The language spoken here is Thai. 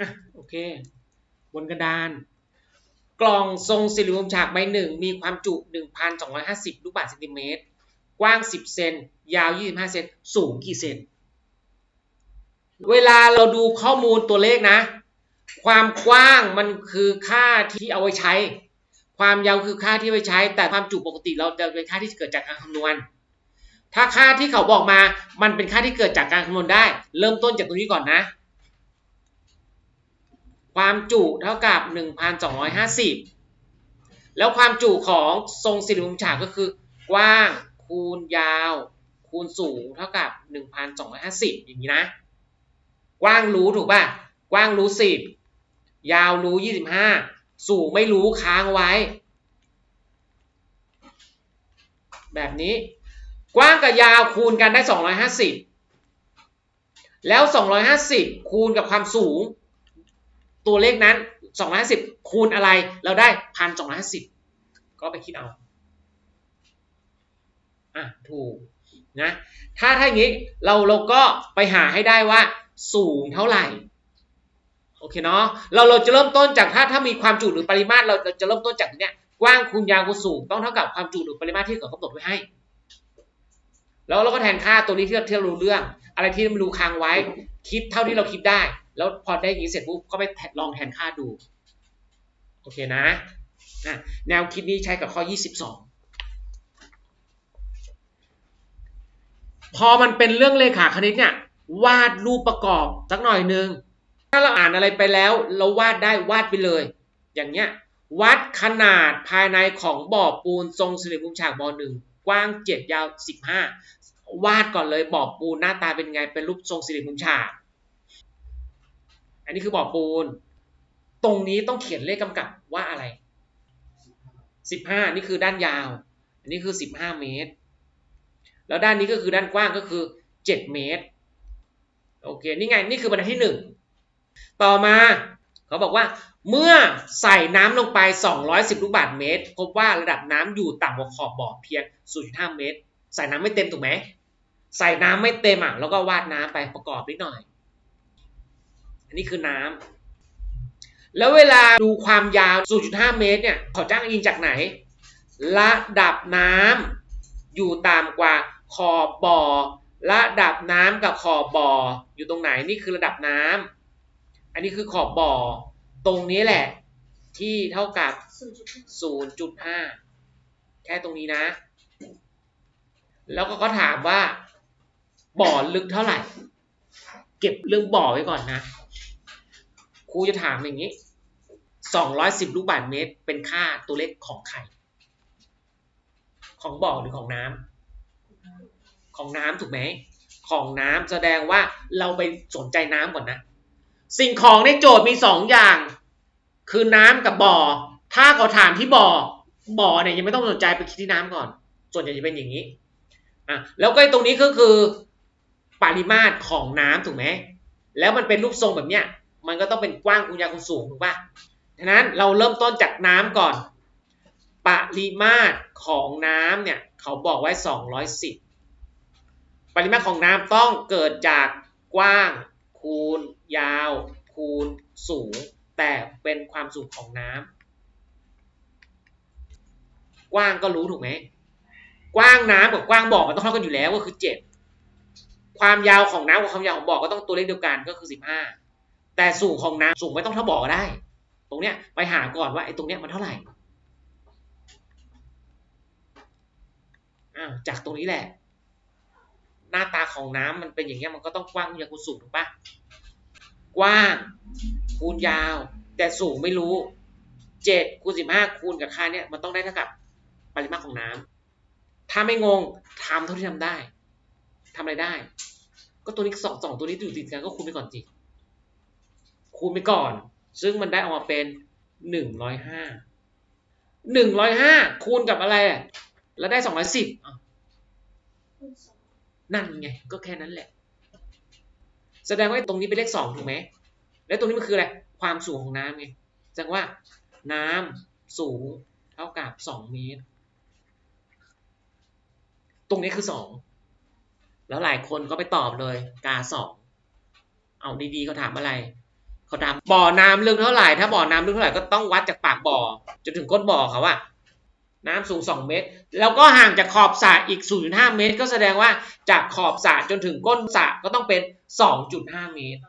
อะโอเค บนกระดาน กล่องทรงสี่เหลี่ยมฉากใบหนึ่งมีความจุ 1,250 ลูกบาศก์เซนติเมตร กว้าง 10 เซน ยาว 25 เซน สูงกี่เซน เวลาเราดูข้อมูลตัวเลขนะ ความกว้างมันคือค่าที่เอาไว้ใช้ ความยาวคือค่าที่ไว้ใช้ แต่ความจุปกติเราจะเป็นค่าที่เกิดจากการคำนวณถ้าค่าที่เขาบอกมา มันเป็นค่าที่เกิดจากการคำนวณได้ เริ่มต้นจากตรงนี้ก่อนนะ ความจุเท่ากับ 1,250 แล้วความจุของทรงสี่เหลี่ยมมุมฉากก็คือกว้างคูณยาวคูณสูงเท่ากับ 1,250 อย่างนี้นะ กว้างรู้ถูกป่ะ กว้างรู้ 10 ยาวรู้ 25 สูงไม่รู้ค้างไว้ แบบนี้ กว้างกับยาวคูณกันได้ 250 แล้ว 250 คูณกับความสูง ตัวเลขนั้น 250 คูณอะไรเราได้1,250ก็ไปคิดเอาอะถูกนะถ้าถ้าอย่างนี้เราเราก็ไปหาให้ได้ว่าสูงเท่าไหร่โอเคเนาะเราเราจะเริ่มต้นจากถ้าถ้ามีความจุหรือปริมาตรเราเราจะเริ่มต้นจากเนี้ยกว้างคูณยาวคูณสูงต้องเท่ากับความจุหรือปริมาตรที่เขากำหนดไว้ให้ แล้วเราก็แทนค่าตัวนี้ที่เราที่เรารู้เรื่อง อะไรที่ไม่รู้ค้างไว้ คิดเท่าที่เราคิดได้ แล้วพอได้อย่างนี้เสร็จปุ๊บก็ไปลองแทนค่าดู โอเคนะอะแนวคิดนี้ใช้กับข้อ 22 พอมันเป็นเรื่องเลขาคณิตเนี่ยวาดรูปประกอบสักหน่อยนึง ถ้าเราอ่านอะไรไปแล้ว เราวาดได้วาดไปเลย อย่างเงี้ย วัดขนาดภายในของบ่อปูนทรงสี่เหลี่ยมมุมฉากบ่อหนึ่งกว้าง 7 ยาว 15 วาดก่อนเลยบ่อปูนหน้าตาเป็นไงเป็นรูปทรงสี่เหลี่ยมมุมฉาก อันนี้คือบ่อปูน ตรงนี้ต้องเขียนเลขกำกับว่าอะไร15นี่คือด้านยาว อันนี้คือ15เมตร แล้วด้านนี้ก็คือด้านกว้างก็คือ7เมตร โอเค นี่ไง นี่คือบรรทัดที่1ต่อมาเขาบอกว่า เมื่อใส่น้ำลงไป 210 ลูกบาศก์เมตร พบว่าระดับน้ำอยู่ต่ำกว่าขอบบ่อเพียง 0.5 เมตร ใส่น้ำไม่เต็มถูกไหม ใส่น้ำไม่เต็มอะแล้วก็วาดน้ำไปประกอบนิดหน่อย อันนี้คือน้ำแล้วเวลาดูความยาว 0.5 เมตรเนี่ยเขาจ้างอิงจากไหน ระดับน้ำอยู่ต่ำกว่าขอบบ่อระดับน้ำกับขอบบ่ออยู่ตรงไหนนี่คือระดับน้ำอันนี้คือขอบบ่อตรงนี้แหละ ที่เท่ากับ 0.5 แค่ตรงนี้นะ แล้วก็เขาถามว่า บ่อลึกเท่าไหร่ เก็บเรื่องบ่อไว้ก่อนนะ ครูจะถามอย่างนี้210ลูกบาศก์เมตร เป็นค่าตัวเลขของใคร ของบ่อหรือของน้ำของน้ำถูกไหม ของน้ำแสดงว่าเราไปสนใจน้ำก่อนนะ สิ่งของในโจทย์มีสองอย่าง คือน้ำกับบ่อ ถ้าเขาถามที่บ่อ บ่อเนี่ยยังไม่ต้องสนใจไปคิดที่น้ำก่อน ส่วนใหญ่จะเป็นอย่างนี้ อะ แล้วก็ตรงนี้ก็คือ ปริมาตรของน้ำถูกไหมแล้วมันเป็นรูปทรงแบบเนี้ยมันก็ต้องเป็นกว้างคูณยาวคูณสูงถูกป่ะฉะนั้นเราเริ่มต้นจากน้ำก่อน ปริมาตรของน้ำเนี่ยเขาบอกไว้ 210 ปริมาตรของน้ำต้องเกิดจากกว้างคูณยาว คูณสูง แต่เป็นความสูงของน้ำกว้างก็รู้ถูกไหมกว้างน้ำกับกว้างบ่อมันต้องเท่ากันอยู่แล้วก็คือ 7 ความยาวของน้ำกับความยาวของบ่อก็ต้องตัวเลขเดียวกันก็คือ 15 แต่สูงของน้ำสูงไม่ต้องเท่าบ่อก็ได้ ตรงเนี้ยไปหาก่อนว่าไอ้ตรงเนี้ยมันเท่าไหร่อาจากตรงนี้แหละ หน้าตาของน้ำมันเป็นอย่างเงี้ยมันก็ต้องกว้างยาวคูณสูงถูกปะกว้างคูณยาว แต่สูงไม่รู้7คูณ15คูณกับค่าเนี้ยมันต้องได้เท่ากับปริมาตรของน้ำถ้าไม่งงทำเท่าที่ทำได้ทำอะไรได้ ก็ตัวนี้สองสองตัวนี้อยู่ติดกันก็คูณไปก่อนจิคูณไปก่อน ซึ่งมันได้ออกมาเป็นหนึ่งร้อยห้าหนึ่งร้อยห้าคูณกับอะไร แล้วได้สองร้อยสิบนั่นไง ก็แค่นั้นแหละ แสดงว่าตรงนี้เป็นเลขสองถูกไหม แล้วตรงนี้มันคืออะไร ความสูงของน้ำไง แสดงว่าน้ำสูงเท่ากับสองเมตร ตรงนี้คือสอง แล้วหลายคนก็ไปตอบเลยกาสองเอาดีๆเขาถามอะไรเขาถามบ่อน้ำลึกเท่าไหร่ถ้าบ่อน้ำลึกเท่าไหร่ก็ต้องวัดจากปากบ่อจนถึงก้นบ่อเขาว่าน้ำสูง 2 เมตร แล้วก็ห่างจากขอบสระอีก 0.5 เมตร ก็แสดงว่าจากขอบสระจนถึงก้นสระก็ต้องเป็น 2.5 เมตร